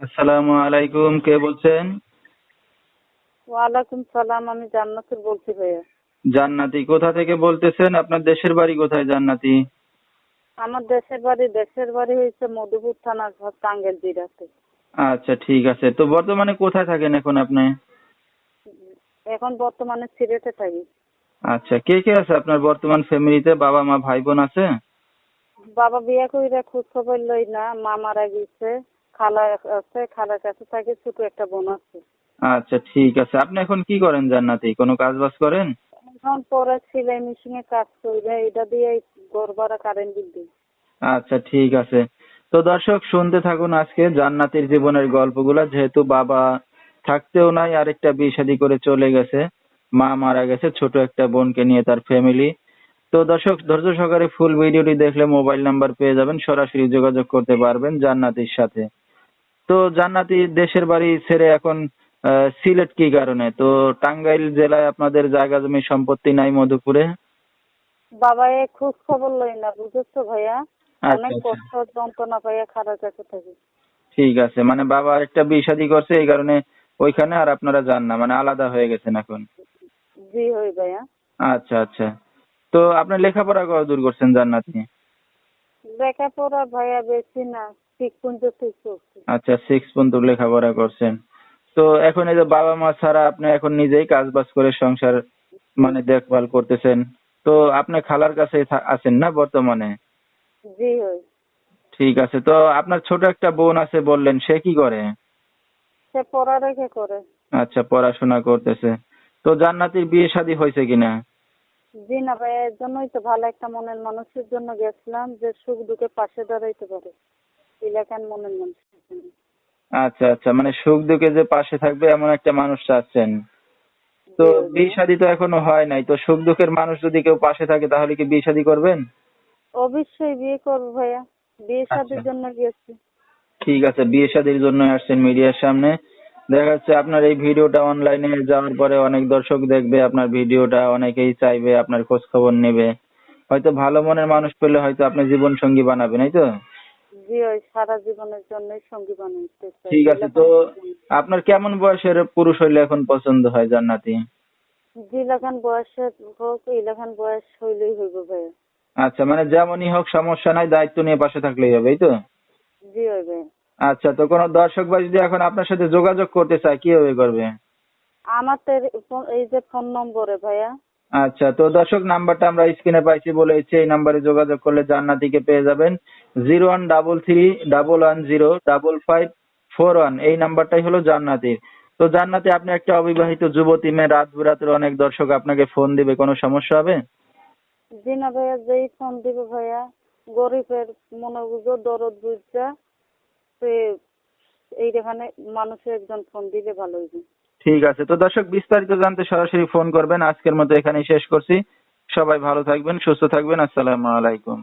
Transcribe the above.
আসসালামু আলাইকুম কে বলছেন? ওয়ালাইকুম সালাম আমি জান্নাতুল বলছি ভাইয়া। জান্নাতি কোথা থেকে বলতেছেন? আপনার দেশের বাড়ি কোথায় জান্নাতি? আমার দেশের বাড়ি দেশের বাড়ি হয়েছে মধুপুর থানা টাঙ্গেল জিরাতে। আচ্ছা ঠিক আছে। তো বর্তমানে কোথায় থাকেন এখন আপনি? এখন বর্তমানে সিলেটে থাকি। আচ্ছা কে কে আছে আপনার বর্তমান ফ্যামিলিতে? বাবা মা ভাই বোন আছে? বাবা বিয়ে কইরা খোঁজ খবর লই না মা মারা গেছে। খালা আছে খালার কাছে থাকে ছোট একটা বোন আছে। আচ্ছা ঠিক আছে। আপনি এখন কি করেন জান্নাতি? কোনো কাজ বাজ করেন? এখন পরে সেলাই মেশিনে কাজ এটা দিয়ে ঘর ভাড়া কারেন্ট বিল দিই। আচ্ছা ঠিক আছে। তো দর্শক শুনতে থাকুন আজকে জান্নাতের জীবনের গল্পগুলো। যেহেতু বাবা থাকতেও নাই আরেকটা বিয়ে শাদী করে চলে গেছে। মা মারা গেছে ছোট একটা বোনকে নিয়ে তার ফ্যামিলি তো দর্শক ধৈর্য সহকারে ফুল ভিডিওটি দেখলে মোবাইল নাম্বার পেয়ে যাবেন। সরাসরি যোগাযোগ করতে পারবেন জান্নাতির সাথে। তো জান্নাতি দেশের বাড়ি ছেড়ে এখন সিলেট কি কারণে? তো টাঙ্গাইল জেলায় আপনাদের জায়গা জমি সম্পত্তি নাই মধুপুরে? বাবা এ খোঁজ খবর লই না বুঝেছ ভাইয়া? আচ্ছা, অনেক আচ্ছা। কষ্ট যন্ত্রণা পাইয়া খালার কাছে থাকি। ঠিক আছে মানে বাবা একটা বিয়ে শাদী করছে এই কারণে ওইখানে আর আপনারা যান না মানে আলাদা হয়ে গেছেন এখন। জি হই ভাইয়া। আচ্ছা আচ্ছা। তো আপনি লেখাপড়া কত দূর করছেন জান্নাতি? লেখাপড়া ভাইয়া বেশি না। আচ্ছা সিক্স পর্যন্ত লেখাপড়া করছেন। তো এখন এই যে বাবা মা ছাড়া আপনি এখন নিজেই কাজ বাজ করে সংসার মানে দেখভাল করতেছেন। তো আপনি খালার কাছে আছেন না বর্তমানে? জি ঠিক আছে তো আপনার ছোট একটা বোন আছে বললেন সে কি করে? সে পড়া করে। আচ্ছা পড়াশোনা করতেছে। তো জান্নাতির বিয়ে শাদী হয়েছে কিনা? জি না ভাই এর জন্যই তো ভালো একটা মনের মানুষের জন্য গেছিলাম যে সুখ দুঃখে পাশে দাঁড়াইতে পারে। আচ্ছা আচ্ছা মানে সুখ দুঃখে যে পাশে থাকবে এমন একটা মানুষ চাচ্ছেন। তো। বিয়ে শাদী তো এখনও হয় নাই তো সুখ দুঃখের মানুষ যদি কেউ পাশে থাকে তাহলে কি বিয়ে শাদী করবেন? অবশ্যই বিয়ে করব ভাইয়া। বিয়ে শাদির আচ্ছা। জন্য গেছি ঠিক আছে বিয়ে শাদীর জন্য আসছেন মিডিয়ার সামনে। দেখা যাচ্ছে আপনার এই ভিডিওটা অনলাইনে যাওয়ার পরে অনেক দর্শক দেখবে আপনার ভিডিওটা অনেকেই চাইবে আপনার খোঁজ খবর নেবে। হয়তো ভালো মনের মানুষ পেলে হয়তো আপনি জীবন সঙ্গী বানাবেন এই তো? জি ওই সারা জীবনের জন্যই সঙ্গী বানাইতে চাই। ঠিক আছে তো আপনার কেমন বয়সের পুরুষ হইলে এখন পছন্দ হয় জান্নাতি? জি বয়সের হোক এই লাখান বয়স হইলেই হইব ভাইয়া। আচ্ছা মানে যেমনই হোক সমস্যা নাই দায়িত্ব নিয়ে পাশে থাকলেই হবে এই তো? জি ভাইয়া। আচ্ছা তো কোনো দর্শক ভাই যদি এখন আপনার সাথে যোগাযোগ করতে চায় কীভাবে করবে? আমার এই যে ফোন নম্বরে ভাইয়া আচ্ছা তো দর্শক, নাম্বারটা আমরা স্ক্রিনে পাইছি বলে ইচ্ছে এই নাম্বারে যোগাযোগ করলে জান্নাতিকে পেয়ে যাবেন। Zero one double three double one zero double five four one. এই নাম্বারটাই হলো জান্নাতির। তো জান্নাতি, আপনি একটা অবিবাহিত যুবতী মেয়ে রাত বিরাতের অনেক দর্শক আপনাকে ফোন দিবে। কোনো সমস্যা হবে? জি ভাইয়া, যেই ফোন দিব ভাইয়া। গরিবের মনে বুঝো দরদ বুঝা এইখানে মানুষের একজন ফোন দিলে ভালো হইবে। ঠিক আছে। তো দর্শক, বিস্তারিত জানতে সরাসরি ফোন করবেন। আজকের মতো এখানেই শেষ করছি। সবাই ভালো থাকবেন, সুস্থ থাকবেন। আসসালামু আলাইকুম।